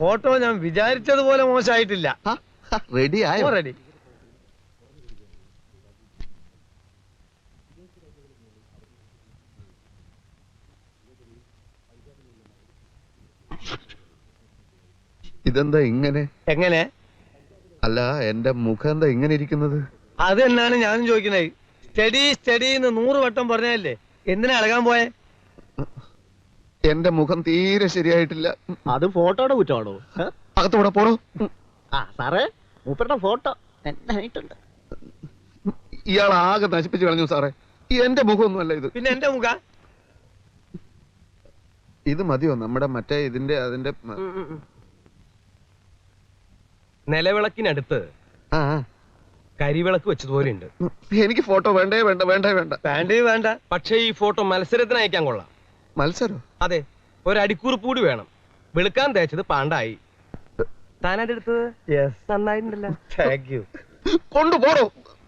Photo ഞാൻ വിചാരിച്ചതുപോലെ മോശമായിട്ടില്ല. Ready ആയോ? Ready ഇതെന്താ ഇങ്ങനെ? എങ്ങനെ? അല്ല എന്റെ മുഖം എന്താ ഇങ്ങനെ ഇരിക്കുന്നത്? അത് തന്നെയാണ് ഞാനും ചോദിക്കുന്നത്. സ്റ്റഡി സ്റ്റഡി എന്ന് നൂറ് വട്ടം പറഞ്ഞല്ലേ എന്തിനാ ഇളകാൻ പോയെ? എന്റെ മുഖം തീരെ ശരിയായിട്ടില്ല. അത് ഫോട്ടോയുടെ കുറ്റമാണോ? അകത്തൂടെ പോണോ ആ സാറേ മൂപ്പരുടെ ഫോട്ടോ എന്നായിട്ടുണ്ട് ഇയാൾ ആകെ നശിപ്പിച്ചു കളഞ്ഞു സാറേ. എന്റെ മുഖമൊന്നുമല്ല ഇത്. പിന്നെ എന്റെ മുഖ? ഇത് മതിയോ? നമ്മുടെ മറ്റേ ഇതിന്റെ അതിന്റെ നിലവിളക്കിനടുത്ത് ആ ആ. കരിവിളക്ക് വെച്ചതുപോലെ ഉണ്ട് എനിക്ക് ഫോട്ടോ വേണ്ടേ വേണ്ട വേണ്ടേ വേണ്ട. വേണ്ടേ വേണ്ട. പക്ഷേ ഈ ഫോട്ടോ മത്സരത്തിന് അയക്കാൻ കൊള്ളാം. മത്സരം? അതെ ഒരു അടിക്കുറിപ്പ് കൂടി വേണം. വെളുക്കാൻ തേച്ചത് പാണ്ടായി. താനതെടുത്തത് യെസ് നന്നായിട്ടുണ്ടല്ലോ താങ്ക് യു കൊണ്ടുപോടോ.